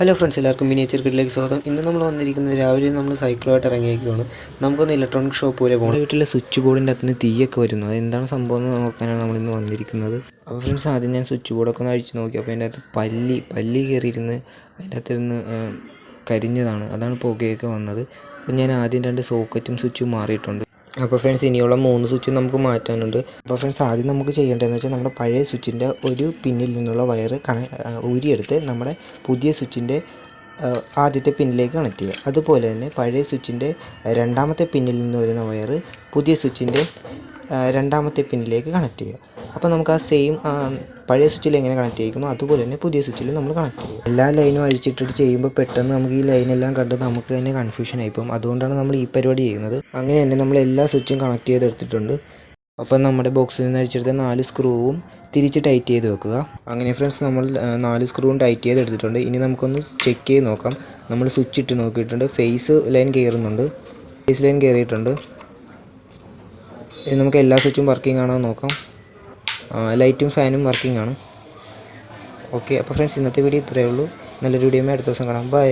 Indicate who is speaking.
Speaker 1: Hello friends എല്ലാവർക്കും miniature കിട്ടിലേക്ക് സ്വാഗതം. ഇന്ന് നമ്മൾ വന്നിരിക്കുന്നത് രാവിലെ നമ്മൾ സൈക്കിളുമായിട്ട് ഇറങ്ങിയേക്കുകയാണ് നമുക്കൊന്ന് ഇലക്ട്രോണിക് ഷോപ്പ് പോലെ പോകണം വീട്ടിലെ സ്വിച്ച് ബോർഡിന്റെ അകത്ത് തീയൊക്കെ വരുന്നു. അത് എന്താണ് സംഭവം എന്ന് നോക്കാനാണ് നമ്മൾ ഇന്ന് വന്നിരിക്കുന്നത്. അപ്പോൾ ഫ്രണ്ട്സ് ആദ്യം ഞാൻ സ്വിച്ച് ബോർഡൊക്കെ ഒന്ന് അഴിച്ച് നോക്കി. അപ്പോൾ അതിന്റെ അകത്ത് പല്ലി പല്ലി കയറിയിരുന്ന് അതിന്റെ അകത്ത് ഇരുന്ന് കരിഞ്ഞതാണ്. അതാണ് പുകയൊക്കെ വന്നത്. അപ്പോൾ ഞാൻ ആദ്യം രണ്ട് സോക്കറ്റും സ്വിച്ചും മാറിയിട്ടുണ്ട്. അപ്പോൾ ഫ്രണ്ട്സ് ഇനിയുള്ള മൂന്ന് സ്വിച്ച് നമുക്ക് മാറ്റാനുണ്ട്. അപ്പോൾ ഫ്രണ്ട്സ് ആദ്യം നമുക്ക് ചെയ്യേണ്ടതെന്ന് വെച്ചാൽ നമ്മുടെ പഴയ സ്വിച്ചിന്റെ ഒരു പിന്നിൽ നിന്നുള്ള വയർ കണ ഊരിയെടുത്ത് നമ്മുടെ പുതിയ സ്വിച്ചിന്റെ ആദ്യത്തെ പിന്നിലേക്ക് കണക്ട് ചെയ്യുക. അതുപോലെ തന്നെ പഴയ സ്വിച്ചിന്റെ രണ്ടാമത്തെ പിന്നിൽ നിന്ന് വരുന്ന വയറ് പുതിയ സ്വിച്ചിന്റെ രണ്ടാമത്തെ പിന്നിലേക്ക് കണക്ട് ചെയ്യുക. അപ്പോൾ നമുക്ക് ആ സെയിം പഴയ സ്വിച്ചിൽ എങ്ങനെ കണക്ട് ചെയ്യിക്കുന്നു അതുപോലെ തന്നെ പുതിയ സ്വിച്ചിൽ നമ്മൾ കണക്ട് ചെയ്യും. എല്ലാ ലൈനും അഴിച്ചിട്ടിട്ട് ചെയ്യുമ്പോൾ പെട്ടെന്ന് നമുക്ക് ഈ ലൈനെല്ലാം കണ്ട് നമുക്ക് തന്നെ കൺഫ്യൂഷൻ ആയിപ്പോകും അതുകൊണ്ടാണ് നമ്മൾ ഈ പരിപാടി ചെയ്യുന്നത്. അങ്ങനെ തന്നെ നമ്മൾ എല്ലാ സ്വിച്ചും കണക്ട് ചെയ്തെടുത്തിട്ടുണ്ട് അപ്പം നമ്മുടെ ബോക്സിൽ നിന്ന് അഴിച്ചെടുത്ത നാല് സ്ക്രൂവും തിരിച്ച് ടൈറ്റ് ചെയ്ത് വെക്കുക. അങ്ങനെ ഫ്രണ്ട്സ് നമ്മൾ നാല് സ്ക്രൂവും ടൈറ്റ് ചെയ്ത് എടുത്തിട്ടുണ്ട്. ഇനി നമുക്കൊന്ന് ചെക്ക് ചെയ്ത് നോക്കാം. നമ്മൾ സ്വിച്ച് ഇട്ട് നോക്കിയിട്ടുണ്ട്. ഫേസ് ലൈൻ കയറുന്നുണ്ട് ഫേസ് ലൈൻ കയറിയിട്ടുണ്ട് ഇനി നമുക്ക് എല്ലാ സ്വിച്ചും വർക്കിംഗ് ആണോ നോക്കാം. ലൈറ്റും ഫാനും വർക്കിംഗ് ആണ്. ഓക്കെ അപ്പോൾ ഫ്രണ്ട്സ് ഇന്നത്തെ വീഡിയോ ഇത്രയേ ഉള്ളൂ. നല്ലൊരു വീഡിയോ അടുത്ത ദിവസം കാണാം. ബൈ